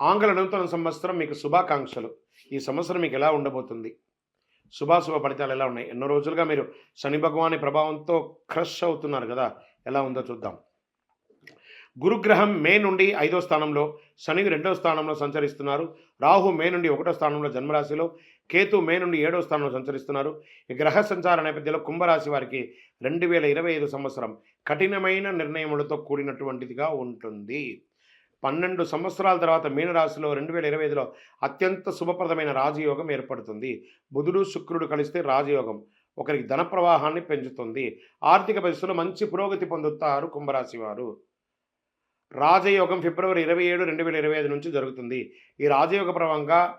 ఆంగ్ల నూతన సంవత్సరం మీకు శుభాకాంక్షలు. ఈ సంవత్సరం మీకు ఎలా ఉండబోతుంది? శుభాశుభ ఫలితాలు ఎలా ఉన్నాయి? ఎన్నో రోజులుగా మీరు శని భగవాని ప్రభావంతో క్రష్ అవుతున్నారు కదా ఎలా ఉందో చూద్దాం. గురుగ్రహం మే నుండి ఐదో స్థానంలో శని రెండో స్థానంలో సంచరిస్తున్నారు. రాహు మే నుండి ఒకటో స్థానంలో జన్మరాశిలో కేతు మే నుండి ఏడో స్థానంలో సంచరిస్తున్నారు. ఈ గ్రహ సంచార నేపథ్యంలో కుంభరాశి వారికి రెండు వేల ఇరవై ఐదు సంవత్సరం కఠినమైన నిర్ణయములతో కూడినటువంటిదిగా ఉంటుంది. పన్నెండు సంవత్సరాల తర్వాత మీనరాశిలో రెండు వేల ఇరవై ఐదులో అత్యంత శుభప్రదమైన రాజయోగం ఏర్పడుతుంది. బుధుడు శుక్రుడు కలిస్తే రాజయోగం ఒకరికి ధన ప్రవాహాన్ని పెంచుతుంది. ఆర్థిక పరిస్థితుల్లో మంచి పురోగతి పొందుతారు కుంభరాశి వారు రాజయోగం ఫిబ్రవరి ఇరవై ఏడు రెండు వేల ఇరవై ఐదు నుంచి జరుగుతుంది. ఈ రాజయోగ ప్రభావంగా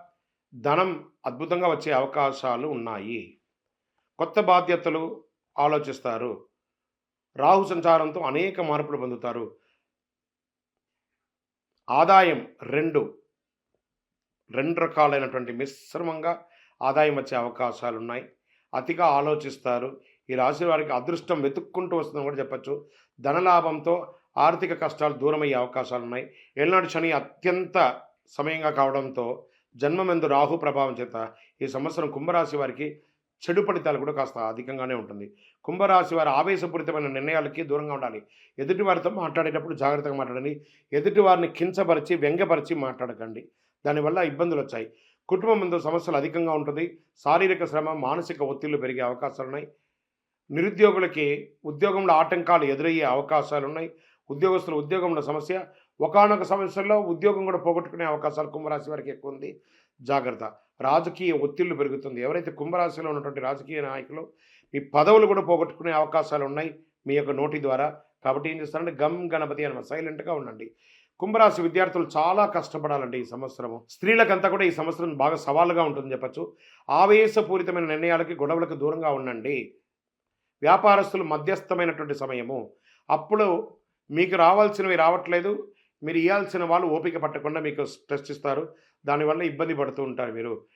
ధనం అద్భుతంగా వచ్చే అవకాశాలు ఉన్నాయి. కొత్త బాధ్యతలు ఆలోచిస్తారు. రాహు సంచారంతో అనేక మార్పులు పొందుతారు. ఆదాయం రెండు. రెండు రకాలైనటువంటి మిశ్రమంగా ఆదాయం వచ్చే అవకాశాలు ఉన్నాయి అతిగా ఆలోచిస్తారు. ఈ రాశి వారికి అదృష్టం వెతుక్కుంటూ వస్తుందని కూడా చెప్పచ్చు. ధనలాభంతో ఆర్థిక కష్టాలు దూరమయ్యే అవకాశాలు ఉన్నాయి ఏనాడు శని అత్యంత సమయంగా కావడంతో జన్మమెందు రాహు ప్రభావం చేత ఈ సంవత్సరం కుంభరాశి వారికి చెడు ఫలితాలు కూడా కాస్త అధికంగానే ఉంటుంది. కుంభరాశి వారి ఆవేశపూరితమైన నిర్ణయాలకి దూరంగా ఉండాలి. ఎదుటి వారితో మాట్లాడేటప్పుడు జాగ్రత్తగా మాట్లాడండి. ఎదుటి వారిని కించపరిచి వ్యంగ్యపరిచి మాట్లాడకండి. దానివల్ల ఇబ్బందులు వచ్చాయి. కుటుంబం ముందు సమస్యలు అధికంగా ఉంటుంది. శారీరక శ్రమ మానసిక ఒత్తిళ్ళు పెరిగే అవకాశాలు ఉన్నాయి. నిరుద్యోగులకి ఉద్యోగంలో ఆటంకాలు ఎదురయ్యే అవకాశాలు ఉన్నాయి. ఉద్యోగస్తుల ఉద్యోగంలో సమస్య ఒకనొక సమస్యల్లో ఉద్యోగం కూడా పోగొట్టుకునే అవకాశాలు కుంభరాశి వారికి ఎక్కువ ఉంది. జాగ్రత్త. రాజకీయ ఒత్తిళ్ళు పెరుగుతుంది. ఎవరైతే కుంభరాశిలో ఉన్నటువంటి రాజకీయ నాయకులు మీ పదవులు కూడా పోగొట్టుకునే అవకాశాలు ఉన్నాయి మీ యొక్క నోటి ద్వారా. కాబట్టి ఏం చేస్తారంటే గమ్ గణపతి అనమాట సైలెంట్గా ఉండండి. కుంభరాశి విద్యార్థులు చాలా కష్టపడాలండి ఈ సంవత్సరము. స్త్రీలకంతా కూడా ఈ సంవత్సరం బాగా సవాలుగా ఉంటుందని చెప్పచ్చు. ఆవేశపూరితమైన నిర్ణయాలకి గొడవలకు దూరంగా ఉండండి. వ్యాపారస్తులు మధ్యస్థమైనటువంటి సమయము. అప్పుడు మీకు రావాల్సినవి రావట్లేదు. మీరు ఇవ్వాల్సిన వాళ్ళు ఓపిక పట్టకుండా మీకు స్ట్రెస్ ఇస్తారు. దానివల్ల ఇబ్బంది పడుతూ ఉంటారు మీరు.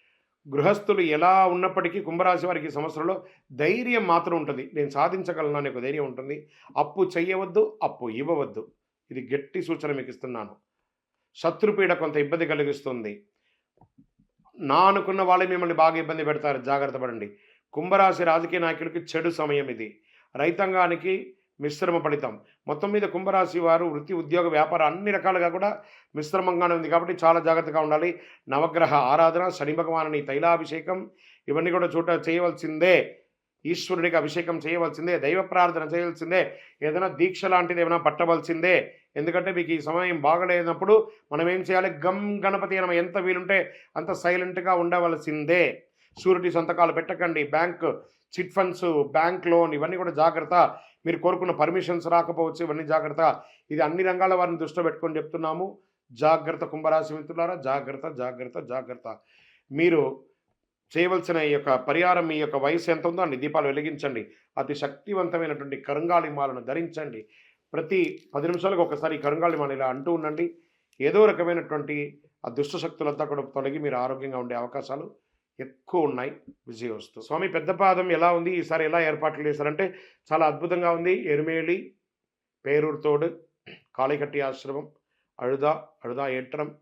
గృహస్థులు ఎలా ఉన్నప్పటికీ కుంభరాశి వారికి సంవత్సరంలో ధైర్యం మాత్రం ఉంటుంది. నేను సాధించగలను అనే ఒక ధైర్యం ఉంటుంది. అప్పు చేయవద్దు అప్పు ఇవ్వవద్దు. ఇది గట్టి సూచన మీకు ఇస్తున్నాను. శత్రుపీడ కొంత ఇబ్బంది కలిగిస్తుంది. నా అనుకున్న వాళ్ళే మిమ్మల్ని బాగా ఇబ్బంది పెడతారు. జాగ్రత్త పడండి. కుంభరాశి రాజకీయ నాయకులకి చెడు సమయం ఇది. రైతాంగానికి మిశ్రమ ఫలితం మొత్తం మీద కుంభరాశి వారు వృత్తి ఉద్యోగ వ్యాపారం అన్ని రకాలుగా కూడా మిశ్రమంగానే ఉంది కాబట్టి చాలా జాగ్రత్తగా ఉండాలి. నవగ్రహ ఆరాధన శని భగవానుని తైలాభిషేకం ఇవన్నీ కూడా చూట చేయవలసిందే. ఈశ్వరుడికి అభిషేకం చేయవలసిందే. దైవ ప్రార్థన చేయవలసిందే. ఏదైనా దీక్ష లాంటిది ఏమైనా పట్టవలసిందే. ఎందుకంటే మీకు ఈ సమయం బాగలేనప్పుడు మనం ఏం చేయాలి? గమ్ గణపతి మనం ఎంత వీలుంటే అంత సైలెంట్గా ఉండవలసిందే. సూర్యుడి సంతకాలు పెట్టకండి. Bank chit funds bank loan ఇవన్నీ కూడా జాగ్రత్త. మీరు కోరుకున్న పర్మిషన్స్ రాకపోవచ్చు ఇవన్నీ జాగ్రత్త ఇది అన్ని రంగాల వారిని దృష్టిలో పెట్టుకొని చెప్తున్నాము. జాగ్రత్త కుంభరాశి మిత్రులారా జాగ్రత్త జాగ్రత్త జాగ్రత్త. మీరు చేయవలసిన ఈ యొక్క పరిహారం మీ యొక్క వయసు ఎంత ఉందో అన్ని దీపాలు వెలిగించండి. అతి శక్తివంతమైనటువంటి కరుంగాళిమాలను ధరించండి. ప్రతి పది నిమిషాలకు ఒకసారి ఈ ఇలా అంటూ ఉండండి. ఏదో రకమైనటువంటి ఆ దుష్ట శక్తులంతా కూడా తొలగి మీరు ఆరోగ్యంగా ఉండే అవకాశాలు ఎక్కువ ఉన్నాయి. విజయవస్తు స్వామి పెద్దపాదం ఎలా ఉంది? ఈసారి ఎలా ఏర్పాట్లు చేశారంటే చాలా అద్భుతంగా ఉంది. ఎరుమేళి పేరూరుతోడు కాళీకట్టి ఆశ్రమం అడుదా అడుదా ఏట్రం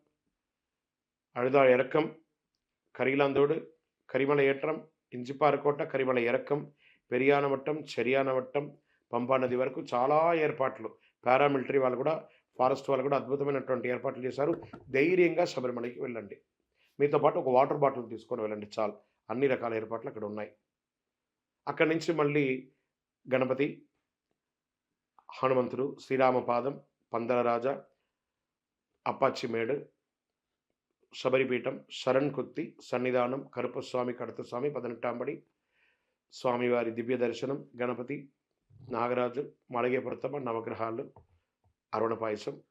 అడుదా இறக்கம் கரிலாந்தோடு కరిమల ఏట్రం ఇంజిపారకోట కరిమల ఎరకం పెరియానవట్టం చెరియానవట్టం పంపా నది వరకు చాలా ఏర్పాట్లు. పారామిలిటరీ వాళ్ళు కూడా ఫారెస్ట్ వాళ్ళు కూడా అద్భుతమైనటువంటి ఏర్పాట్లు చేశారు. ధైర్యంగా శబరిమలకి వెళ్ళండి. మీతో పాటు ఒక వాటర్ బాటిల్ తీసుకొని వెళ్ళండి చాలు. అన్ని రకాల ఏర్పాట్లు అక్కడ ఉన్నాయి. అక్కడి నుంచి మళ్ళీ గణపతి హనుమంతుడు శ్రీరామపాదం పందలరాజ అప్పాచిమేడు శబరిపీఠం శరణ్ కొత్తి సన్నిధానం కరుపస్వామి కడతస్వామి పదనెట్టాంబడి స్వామివారి దివ్య దర్శనం గణపతి నాగరాజు మలగే నవగ్రహాలు అరుణ పాయసం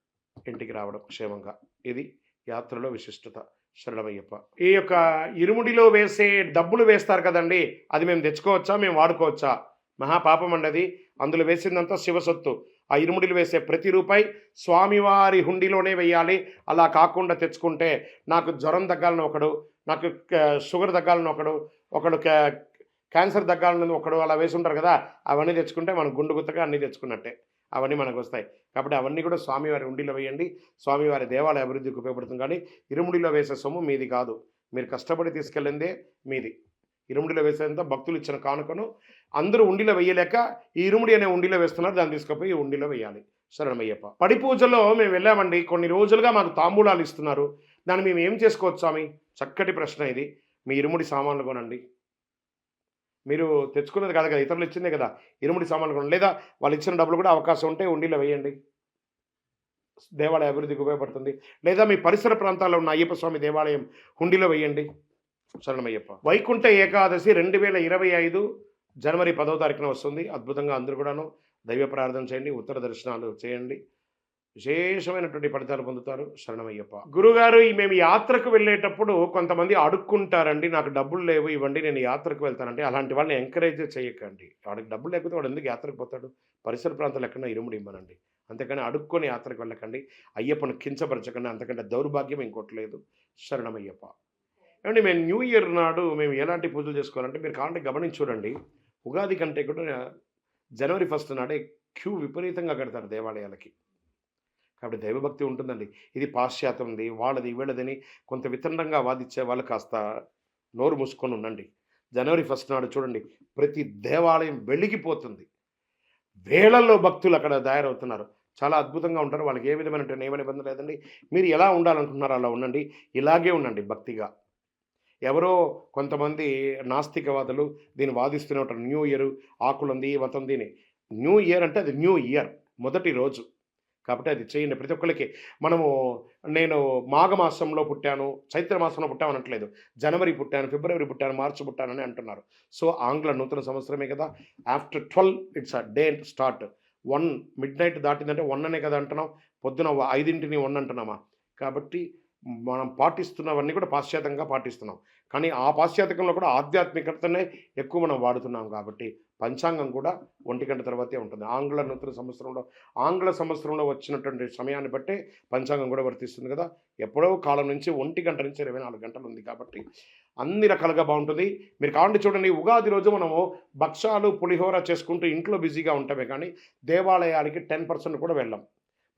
ఇంటికి రావడం క్షేమంగా. ఇది యాత్రలో విశిష్టత. శరణమయ్యప్ప. ఈ యొక్క ఇరుముడిలో వేసే డబ్బులు వేస్తారు కదండి అది మేము తెచ్చుకోవచ్చా మేము వాడుకోవచ్చా? మహాపాపం అండి అది అందులో వేసిందంతా శివసొత్తు ఆ ఇరుముడిలు వేసే ప్రతి రూపాయి స్వామివారి హుండీలోనే వేయాలి. అలా కాకుండా తెచ్చుకుంటే నాకు జ్వరం తగ్గాలని ఒకడు నాకు షుగర్ తగ్గాలని ఒకడు ఒకడు క్యాన్సర్ తగ్గాలని ఒకడు అలా వేసి ఉంటారు కదా అవన్నీ తెచ్చుకుంటే మనం గుండు గుత్తగా అన్నీ తెచ్చుకున్నట్టే. అవన్నీ మనకు వస్తాయి కాబట్టి అవన్నీ కూడా స్వామివారి ఉండిలో వేయండి. స్వామివారి దేవాలయ అభివృద్ధికి ఉపయోగపడుతుంది. కానీ ఇరుముడిలో వేసే సొమ్ము మీది కాదు. మీరు కష్టపడి తీసుకెళ్ళిందే మీది. ఇరుముడిలో వేసేంత భక్తులు ఇచ్చిన కానుకను అందరూ ఉండిలో వేయలేక ఈ ఇరుముడి అనే ఉండిలో వేస్తున్నారు. దాన్ని తీసుకుపోయి ఉండిలో వేయాలి. శరణమయ్యప్ప. పడి పూజలో మేము వెళ్ళామండి. కొన్ని రోజులుగా మాకు తాంబూలాలు ఇస్తున్నారు. దాన్ని మేము ఏం చేసుకోవచ్చు స్వామి? చక్కటి ప్రశ్న ఇది. మీ ఇరుముడి సామాన్లు కొనండి. మీరు తెచ్చుకున్నది కాదు కదా ఇతరులు ఇచ్చిందే కదా ఇరుముడి సామాన్లు కొనండి. లేదా వాళ్ళు ఇచ్చిన డబ్బులు కూడా అవకాశం ఉంటే ఉండిలో వేయండి. దేవాలయ అభివృద్ధికి ఉపయోగపడుతుంది. లేదా మీ పరిసర ప్రాంతాల్లో ఉన్న అయ్యప్ప స్వామి దేవాలయం హుండీలో వేయండి. శరణమయ్యప్ప. వైకుంఠ ఏకాదశి రెండు వేల ఇరవై ఐదు జనవరి పదో తారీఖున వస్తుంది. అద్భుతంగా అందరూ కూడాను దైవ ప్రార్థన చేయండి ఉత్తర దర్శనాలు చేయండి. విశేషమైనటువంటి ఫలితాలు పొందుతారు. శరణమయ్యప్ప. గురుగారు ఈ మేము యాత్రకు వెళ్ళేటప్పుడు కొంతమంది అడుక్కుంటారండి నాకు డబ్బులు లేవు ఇవ్వండి నేను యాత్రకు వెళ్తానంటే అలాంటి వాళ్ళని ఎంకరేజ్ చేయకండి. వాడికి డబ్బులు లేకపోతే వాడు ఎందుకు యాత్రకు పోతాడు? పరిసర ప్రాంతాలు ఎక్కడన్నా ఇరుముడు ఇవ్వనండి అంతేకాని అడుక్కొని యాత్రకు వెళ్ళకండి. అయ్యప్పను కించపరచకండి అంతకంటే దౌర్భాగ్యం ఇంకోటి లేదు. శరణమయ్యప్ప. ఏమండి మేము న్యూ ఇయర్ నాడు మేము ఎలాంటి పూజలు చేసుకోవాలంటే మీరు కావాలంటే గమనించి చూడండి. ఉగాది కంటే కూడా జనవరి ఫస్ట్ నాడే క్యూ విపరీతంగా కడతారు దేవాలయాలకి. కాబట్టి దైవభక్తి ఉంటుందండి. ఇది పాశ్చాత్యంది వాళ్ళది వీళ్ళదని కొంత వితండంగా వాదిచ్చే వాళ్ళు కాస్త నోరు మూసుకొని ఉండండి. జనవరి ఫస్ట్ నాడు చూడండి ప్రతి దేవాలయం వెలిగిపోతుంది. వేళల్లో భక్తులు అక్కడ తయారవుతున్నారు. చాలా అద్భుతంగా ఉంటారు. వాళ్ళకి ఏ విధమైన నియమ నిబంధన లేదండి. మీరు ఎలా ఉండాలనుకుంటున్నారో అలా ఉండండి. ఇలాగే ఉండండి భక్తిగా. ఎవరో కొంతమంది నాస్తికవాదులు దీన్ని వాదిస్తూనే ఉంటారు న్యూ ఇయర్ ఆకులుంది మతం దీని న్యూ ఇయర్ అంటే అది న్యూ ఇయర్ మొదటి రోజు. కాబట్టి అది చేయండి. ప్రతి ఒక్కరికి మనము నేను మాఘమాసంలో పుట్టాను చైత్ర మాసంలో పుట్టాను అనట్లేదు. జనవరి పుట్టాను ఫిబ్రవరి పుట్టాను మార్చి పుట్టానని అంటున్నారు. సో ఆంగ్ల నూతన సంవత్సరమే కదా. After twelve it's a day start. One midnight దాటిందంటే one అనే కదా అంటున్నాం. పొద్దున ఐదింటిని వన్ అంటున్నామా? కాబట్టి మనం పాటిస్తున్నవన్నీ కూడా పాశ్చాత్యంగా పాటిస్తున్నాం. కానీ ఆ పాశ్చాత్యంలో కూడా ఆధ్యాత్మికతనే ఎక్కువ మనం వాడుతున్నాం కాబట్టి పంచాంగం కూడా ఒంటి గంట తర్వాతే ఉంటుంది. ఆంగ్ల నూతన సంవత్సరంలో ఆంగ్ల సంవత్సరంలో వచ్చినటువంటి సమయాన్ని బట్టే పంచాంగం కూడా వర్తిస్తుంది కదా. ఎప్పుడో కాలం నుంచి ఒంటి గంట నుంచి ఇరవై నాలుగు గంటలు ఉంది కాబట్టి అన్ని రకాలుగా బాగుంటుంది. మీరు కావండి చూడండి ఉగాది రోజు మనము భక్షాలు పులిహోర చేసుకుంటూ ఇంట్లో బిజీగా ఉంటామే కానీ దేవాలయాలకి టెన్ పర్సెంట్ కూడా వెళ్ళాం.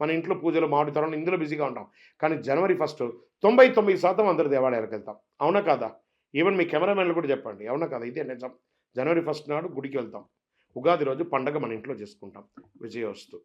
మన ఇంట్లో పూజలు మాడుతారం ఇందులో బిజీగా ఉంటాం. కానీ జనవరి ఫస్ట్ తొంభై తొమ్మిది శాతం అందరు దేవాలయాలకు వెళ్తాం. అవునా కాదా? ఈవెన్ మీ కెమెరామెన్లు కూడా చెప్పండి. అవునా కదా? ఇదే నిజం. జనవరి ఫస్ట్ నాడు గుడికి వెళ్తాం. ఉగాది రోజు పండగ మన ఇంట్లో చేసుకుంటాం. విజయోస్తు.